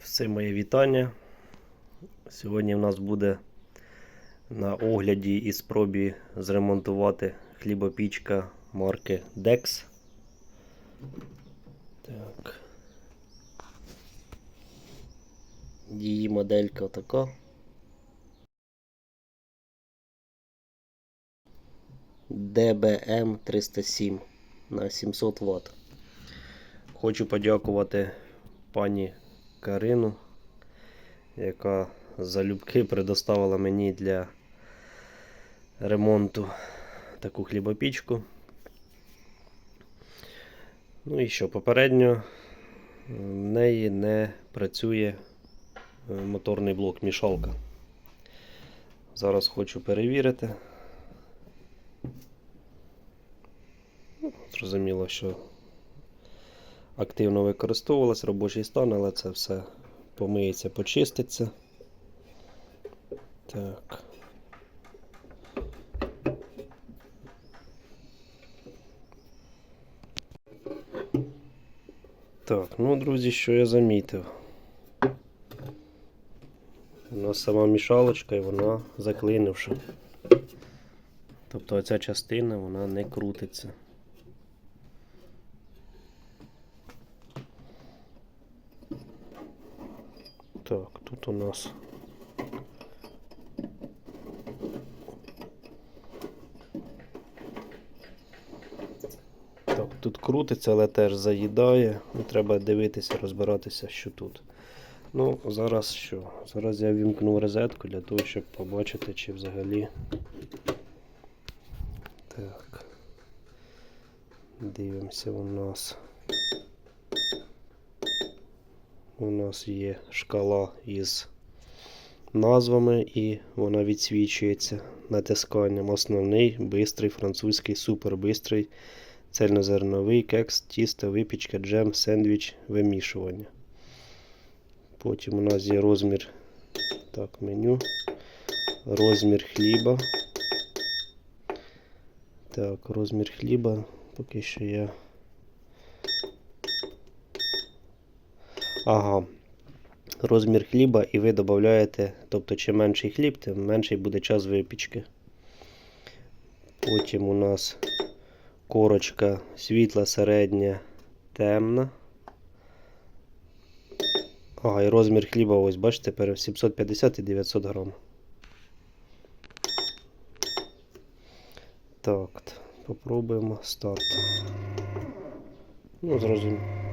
Все моє вітання. Сьогодні в нас буде на огляді і спробі зремонтувати хлібопічка марки Dex. Так. Її моделька така. DBM 307 на 700 Вт. Хочу подякувати пані Карину, яка залюбки предоставила мені для ремонту таку хлібопічку. Ну і що, попередньо в неї не працює е, моторний блок мішалка. Зараз хочу перевірити. Ну, Зрозуміло, що активно використовувалась робочий стан, але це все помиється, почиститься. Так. Так, ну, друзі, що я замітив. У нас сама мішалочка і вона заклинивша. Тобто оця частина вона не крутиться. Так, у нас. Так, тут крутиться, але теж заїдає. Ну, треба дивитися, розбиратися, що тут. Ну, зараз що? Зараз я вімкну розетку для того, щоб побачити, чи взагалі. Так. Дивимося у нас. У нас є шкала із назвами і вона відсвічується натисканням. Основний, бистрий, французький, супербистрий, цельнозерновий, кекс, тісто, випічка, джем, сендвіч, вимішування. Потім у нас є розмір так, меню, розмір хліба. Так, розмір хліба. Поки що я. Ага. Розмір хліба і ви додаєте, тобто чим менший хліб, тим менший буде час випічки. Потім у нас корочка світла, середня, темна. Ага, і розмір хліба, ось, бачите, тепер 750 і 900 грам. Так, попробуємо старт. Ну, зрозуміло.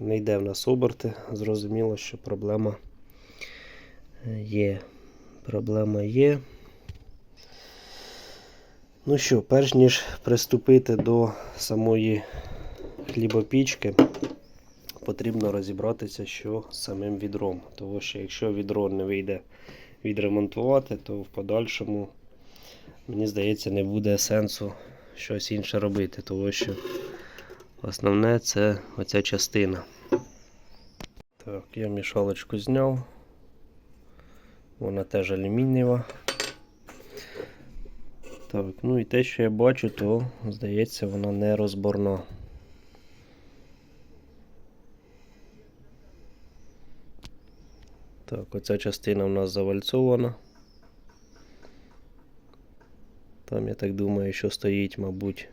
Не йде в нас оберти. Зрозуміло, що проблема є. Проблема є. Ну що, перш ніж приступити до самої хлібопічки, потрібно розібратися, що з самим відром. Тому що якщо відро не вийде відремонтувати, то в подальшому, мені здається, не буде сенсу щось інше робити, тому що основне це оця частина. Так, я мішалочку зняв. Вона теж алюмінієва. Так, ну і те, що я бачу, то здається, вона не розборна. Так, оця частина у нас завальцована. Там, я так думаю, що стоїть, мабуть,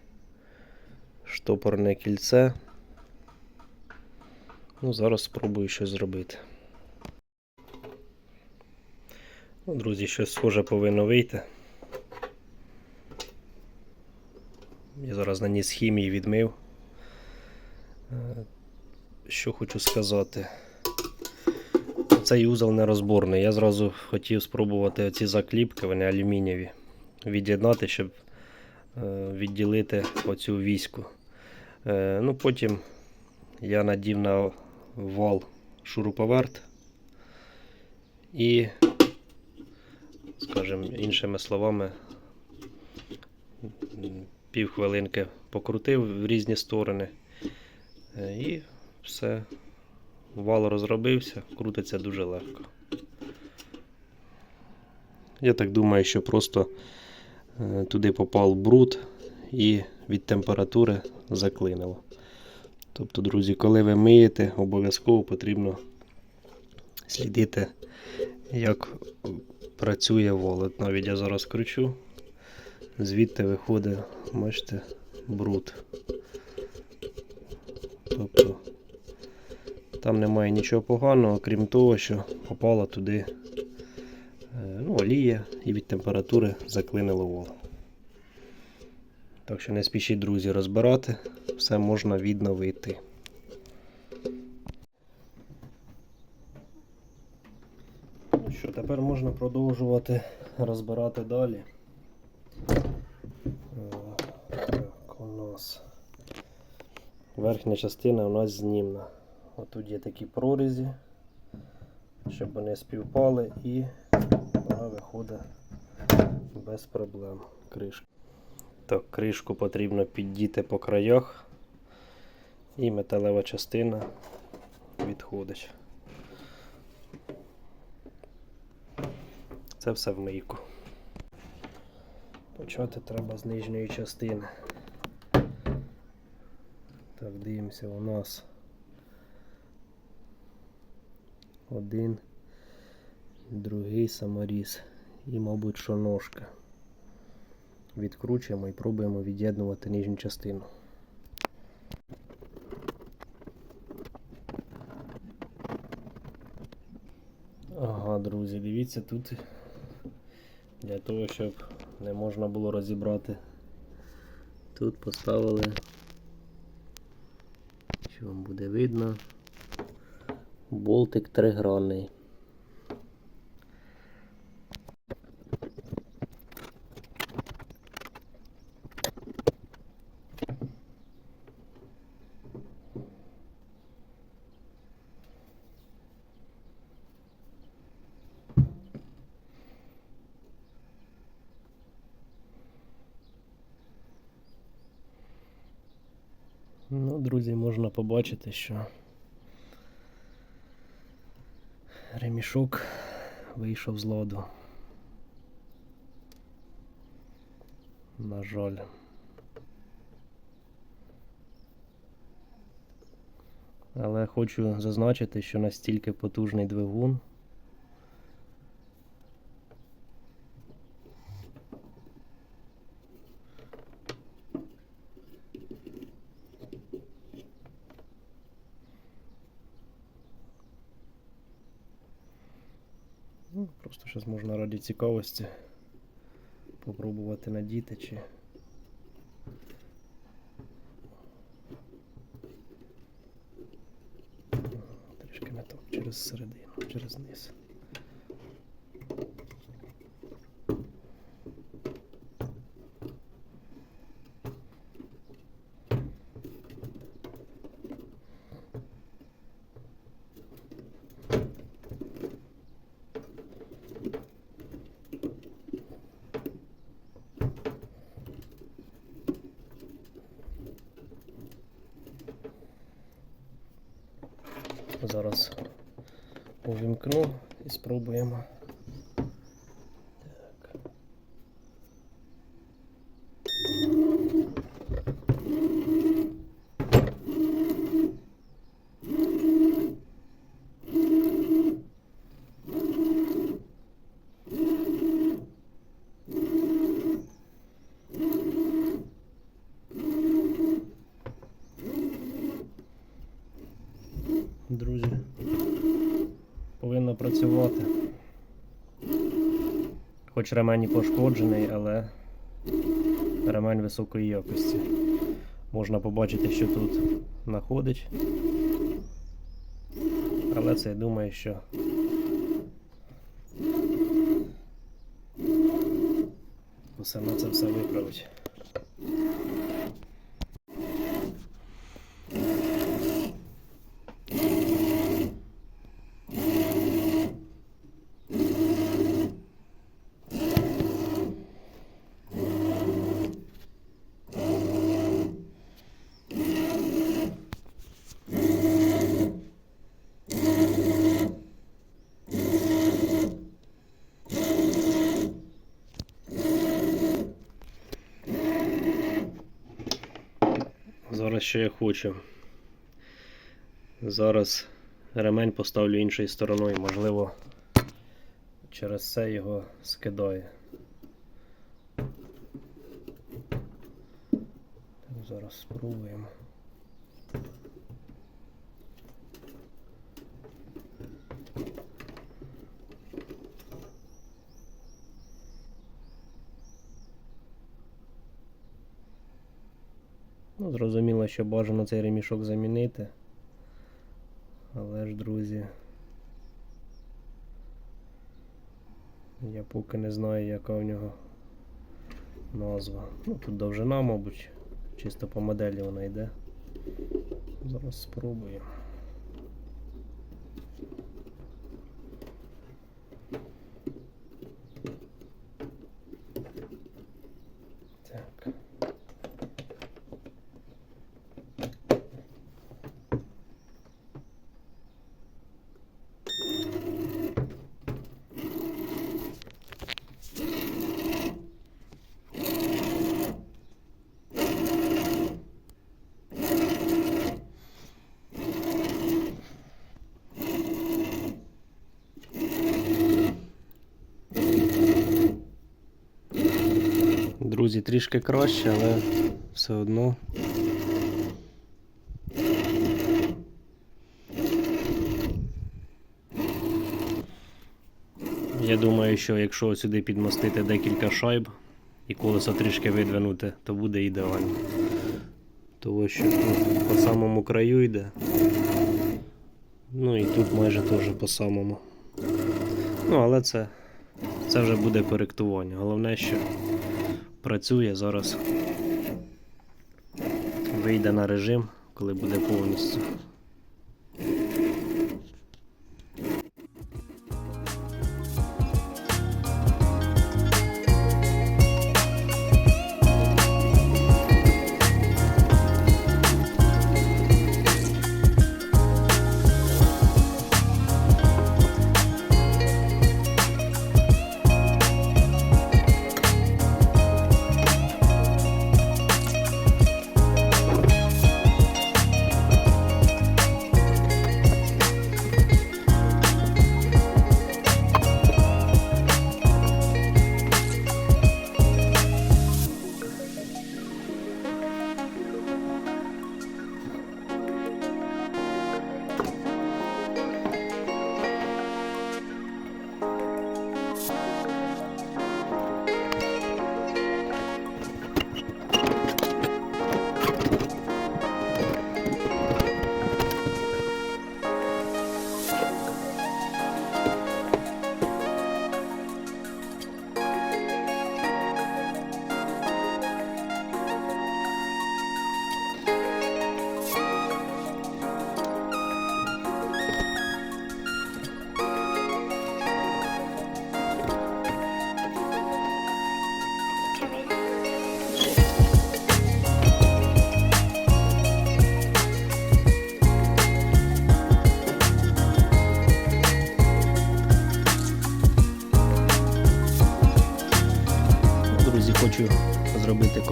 штопорне кільце. Ну, зараз спробую щось зробити. Ну, друзі, щось схоже повинно вийти. Я зараз наніс хімії відмив. Е, Що хочу сказати. Цей узел нерозборний. Я зразу хотів спробувати ці закліпки, вони алюмінієві, від'єднати, щоб е, відділити оцю віську. Е, Ну, Потім я надів на вал шуруповерт і, скажімо, іншими словами, півхвилинки покрутив в різні сторони. Е, І все. Вал розробився, крутиться дуже легко. Я так думаю, що просто е, туди попав бруд і від температури заклинило. Тобто, друзі, коли ви миєте, обов'язково потрібно слідити, як працює волот. Навіть я зараз кручу, звідти виходить, бачите, бруд. Тобто там немає нічого поганого, крім того, що попала туди е, ну, олія і від температури заклинило воло. Так що не спішіть, друзі, розбирати, все можна відновити. Ну що, тепер можна продовжувати розбирати далі. Так, у нас верхня частина у нас знімна. Отут є такі прорізі, щоб вони співпали і вона виходить без проблем. Кришка. Так, кришку потрібно піддіти по краях і металева частина відходить. Це все в мийку. Почати треба з нижньої частини. Так, дивимося, у нас один, другий саморіз і, мабуть, що ножка. Відкручуємо і пробуємо від'єднувати нижню частину. Ага, друзі, дивіться тут для того, щоб не можна було розібрати. Тут поставили, що вам буде видно, болтик тригранний. Ну, друзі, можна побачити, що ремішок вийшов з ладу. На жаль. Але хочу зазначити, що настільки потужний двигун. Ну, просто зараз можна раді цікавості попробувати надіти чи. Трішки то через середину, через низ. Спробуємо. Так. Друзі, працювати. Хоч ремень і пошкоджений, але ремень високої якості. Можна побачити, що тут знаходить. Але це я думаю, що усе на це все виправить. Зараз що я хочу. Зараз ремень поставлю іншою стороною, можливо, через це його скидає. Зараз спробуємо. Ну, зрозуміло, що бажано цей ремішок замінити. Але ж, друзі, я поки не знаю, яка в нього назва. Ну, тут довжина, мабуть, чисто по моделі вона йде. Зараз спробую. Так. Друзі, трішки краще, але все одно. Я думаю, що якщо сюди підмостити декілька шайб і колесо трішки видвинути, то буде ідеально. Тому що тут по самому краю йде. Ну і тут майже теж по самому. Ну, але це, це вже буде коректування. Головне, що працює зараз. Вийде на режим, коли буде повністю.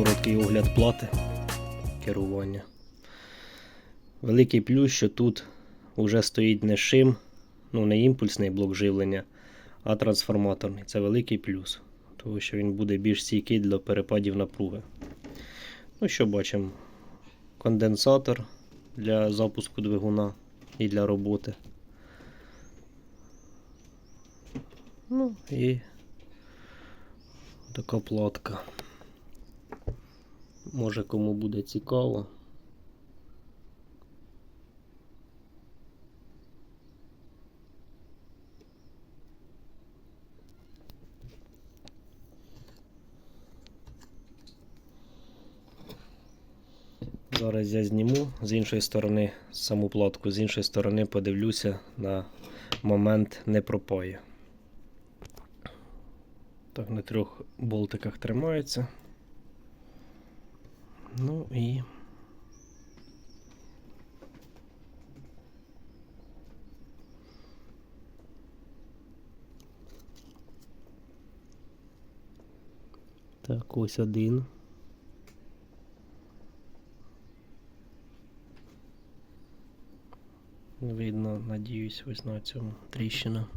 Короткий огляд плати керування. Великий плюс, що тут вже стоїть не шим, ну не імпульсний блок живлення, а трансформаторний. Це великий плюс, тому що він буде більш стійкий для перепадів напруги. Ну що бачимо? Конденсатор для запуску двигуна і для роботи. Ну і така платка. Може кому буде цікаво. Зараз я зніму з іншої сторони саму платку, з іншої сторони подивлюся на момент не пропає. Так, на трьох болтиках тримається. Ну і. Так, ось один. Видно, надіюсь, ось на цьому тріщина.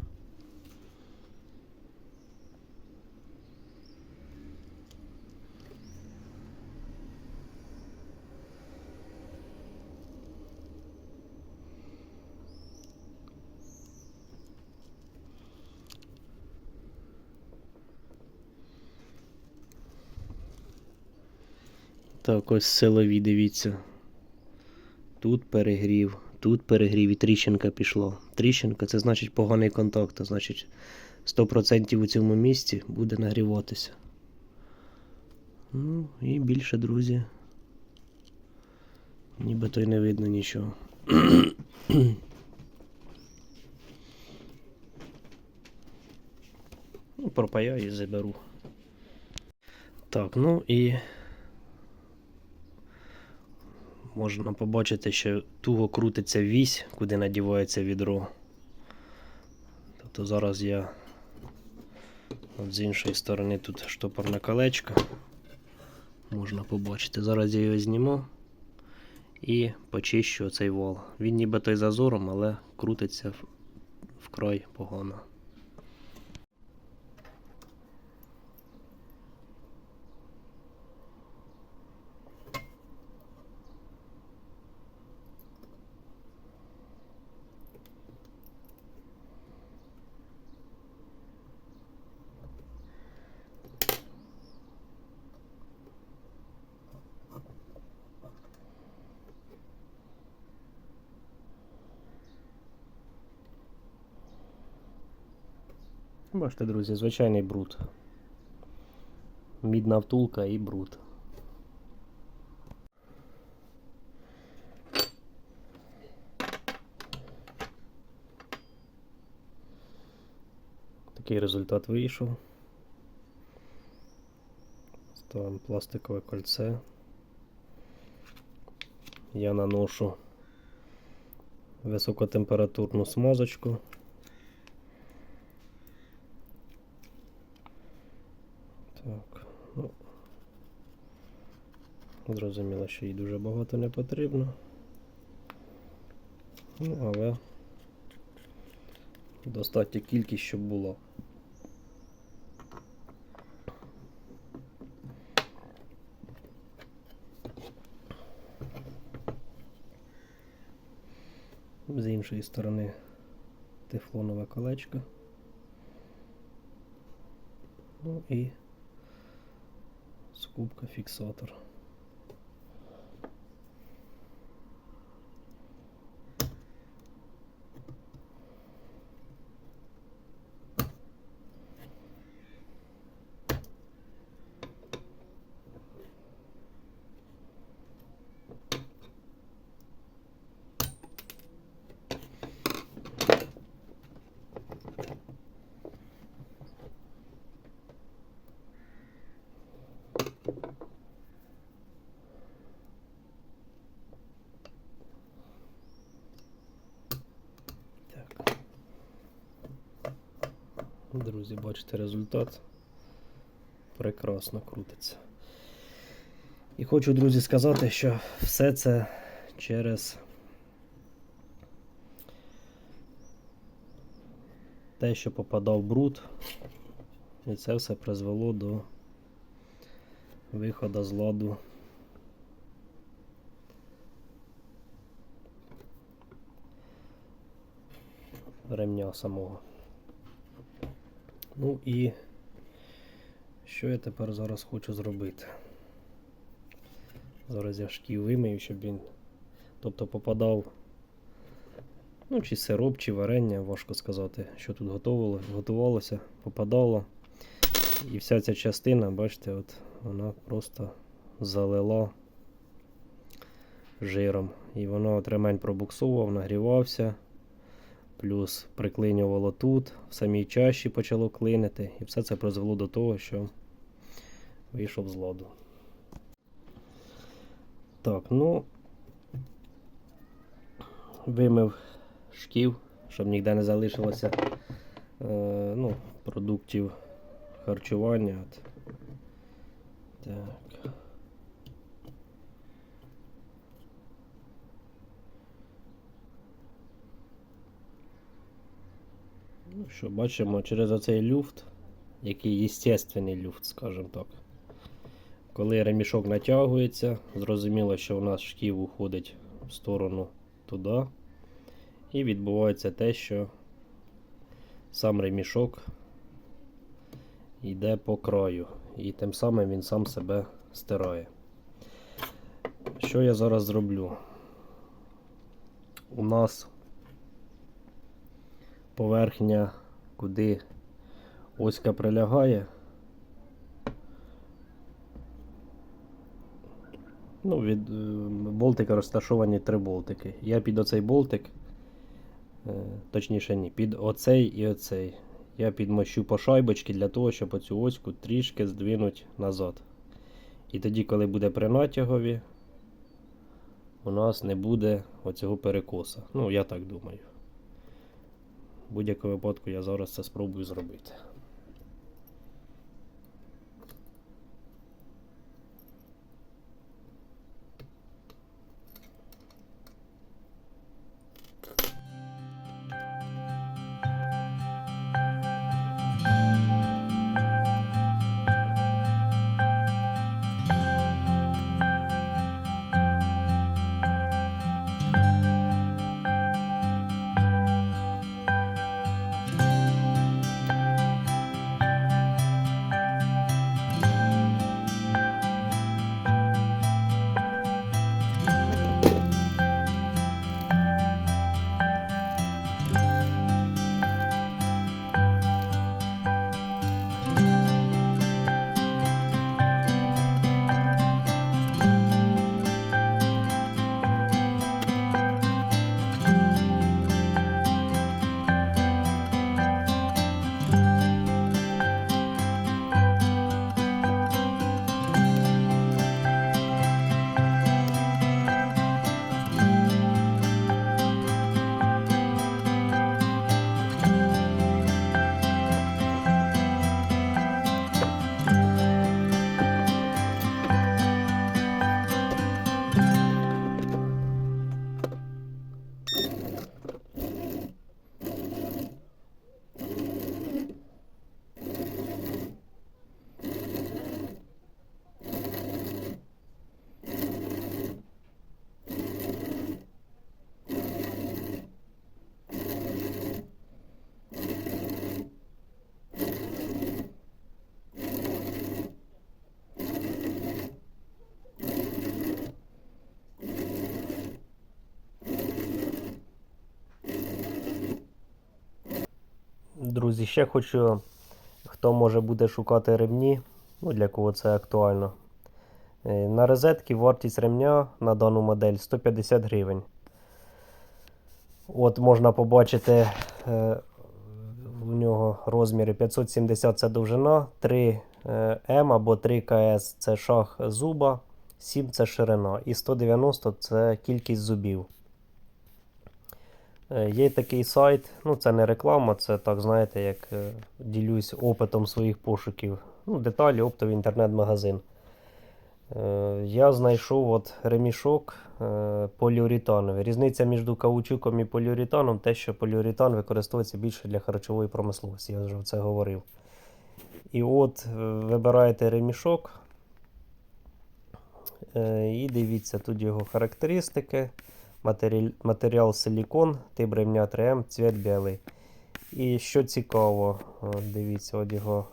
Так, ось силові, дивіться. Тут перегрів, тут перегрів і тріщинка пішла. Тріщинка це значить поганий контакт, а значить 100% у цьому місці буде нагріватися. Ну і більше, друзі. Нібито й не видно нічого. ну, пропаяю і заберу. Так, ну і можна побачити, що туго крутиться вісь, куди надівається відро. Тобто зараз я от з іншої сторони тут штопорне колечко. Можна побачити. Зараз я його зніму і почищу цей вал. Він ніби той зазором, але крутиться вкрай погано. Бачите, друзі, звичайний бруд. Мідна втулка і бруд. Такий результат вийшов. Ставимо пластикове кольце. Я наношу високотемпературну смазочку. Так, ну. Зрозуміло, що їй дуже багато не потрібно. Ну, але достатня кількість, щоб було. З іншої сторони тефлонове колечко. Ну і скобка фіксатор. Друзі, бачите результат. Прекрасно крутиться. І хочу, друзі, сказати, що все це через те, що попадав бруд, і це все призвело до виходу з ладу ремня самого. Ну і що я тепер зараз хочу зробити? Зараз я шків вимию, щоб він тобто попадав, ну, чи сироп, чи варення, важко сказати, що тут готувало, готувалося, попадало. І вся ця частина, бачите, от вона просто залила жиром. І воно от ремень пробуксував, нагрівався, плюс приклинювало тут, в самій чаші почало клинити. І все це призвело до того, що вийшов з ладу. Так, ну вимив шків, щоб ніде не залишилося е, ну, продуктів харчування. От. Так. Що, бачимо через оцей люфт, який естественний люфт, скажімо так. Коли ремішок натягується, зрозуміло, що у нас шків уходить в сторону туди. І відбувається те, що сам ремішок йде по краю. І тим самим він сам себе стирає. Що я зараз зроблю? У нас поверхня, куди оська прилягає. Ну, від е, болтика розташовані три болтики. Я під оцей болтик, е, точніше ні, під оцей і оцей. Я підмощу по шайбочки для того, щоб оцю оську трішки здвинути назад. І тоді, коли буде при натягові, у нас не буде оцього перекоса. Ну, я так думаю. Будь-якому випадку я зараз це спробую зробити. Друзі, ще хочу, хто може буде шукати ремні, ну для кого це актуально. Е, На розетки вартість ремня на дану модель 150 гривень. От можна побачити е, у нього розміри 570 це довжина, 3 е, М або 3 КС це шах зуба, 7 це ширина і 190 це кількість зубів. Е, Є такий сайт, ну це не реклама, це так, знаєте, як е, ділюсь опитом своїх пошуків. Ну, деталі, оптовий інтернет-магазин. Е, Я знайшов от ремішок поліуретановий. Різниця між каучуком і поліуретаном те, що поліуретан використовується більше для харчової промисловості, я вже це говорив. І от вибираєте ремішок. І дивіться, тут його характеристики. Матеріал, матеріал силікон, тип ремня 3М, цвіт білий. І що цікаво, дивіться, от його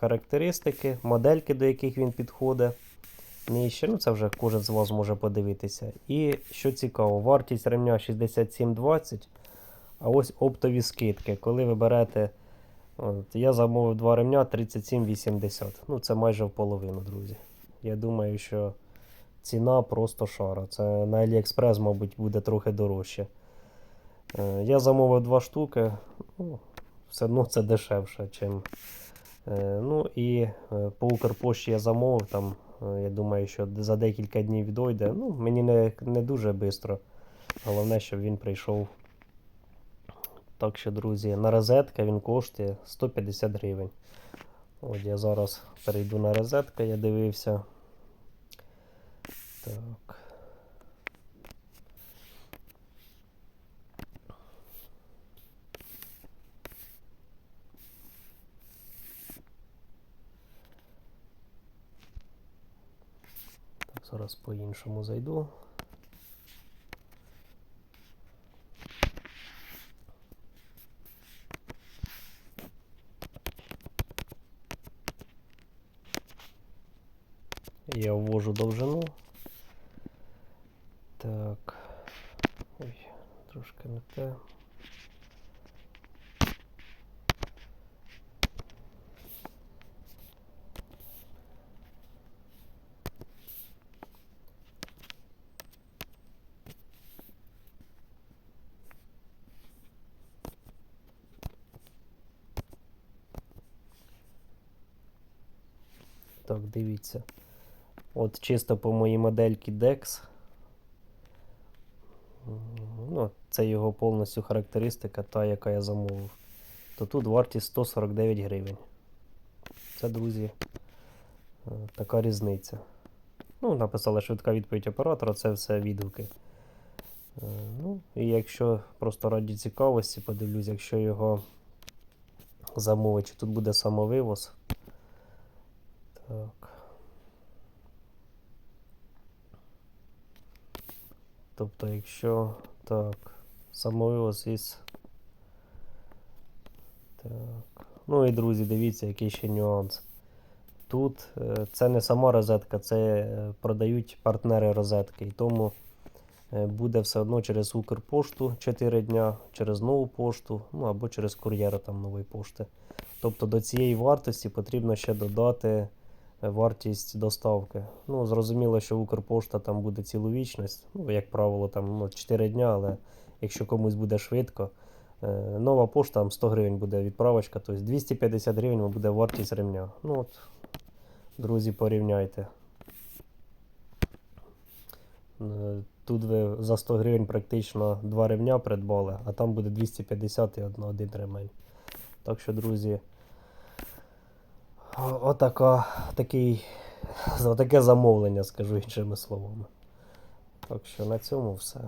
характеристики, модельки, до яких він підходить. Нижче, ну це вже кожен з вас може подивитися. І що цікаво, вартість ремня 67,20, а ось оптові скидки. Коли ви берете, от, я замовив два ремня 37,80. Ну це майже в половину, друзі. Я думаю, що ціна просто шара. Це на AliExpress, мабуть, буде трохи дорожче. Е, Я замовив два штуки. Ну, все одно це дешевше, чим. Е, Ну і е, по Укрпошті я замовив там. Я думаю, що за декілька днів відійде. Ну, мені не, не дуже швидко. Головне, щоб він прийшов. Так що, друзі, на розетка він коштує 150 гривень. От я зараз перейду на розетку, я дивився. Так. Так, зараз по-іншому зайду. Я ввожу довжину. Трошки не те. Так, дивіться. От чисто по моїй модельці DEX. М, Ну, це його повністю характеристика, та, яка я замовив. То тут вартість 149 гривень. Це, друзі, е, така різниця. Ну, написали швидка відповідь оператора, це все відгуки. Е, Ну, і якщо просто раді цікавості, подивлюсь, якщо його замовить, чи тут буде самовивоз. Так. Тобто, якщо так, самовивоз із. Так. Ну і друзі, дивіться, який ще нюанс. Тут е, це не сама розетка, це е, продають партнери розетки. І тому е, буде все одно через Укрпошту 4 дня, через нову пошту, ну або через кур'єра там нової пошти. Тобто до цієї вартості потрібно ще додати вартість доставки. Ну, зрозуміло, що Укрпошта там буде цілу вічність. Ну, як правило, там ну, 4 дня, але якщо комусь буде швидко, е, нова пошта там 100 гривень буде відправочка, тобто 250 гривень буде вартість ремня. Ну от, друзі, порівняйте. Е, Тут ви за 100 гривень практично два ремня придбали, а там буде 250 і один ремень. Так що, друзі, отака, такий, отаке замовлення, скажу іншими словами. Так що на цьому все.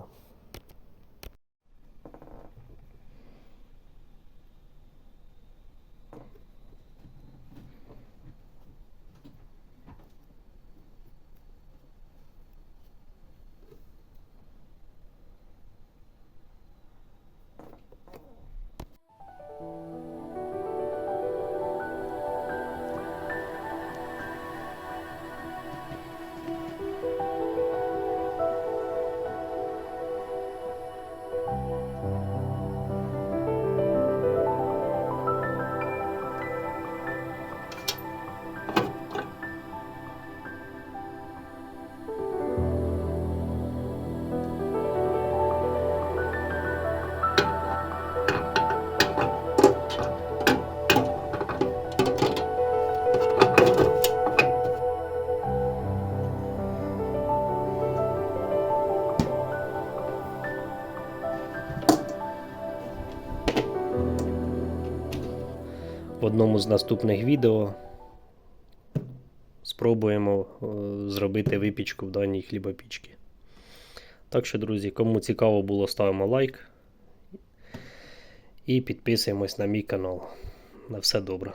Одному з наступних відео спробуємо е, зробити випічку в даній хлібопічці. Так що, друзі, кому цікаво було, ставимо лайк і підписуємось на мій канал. На все добре.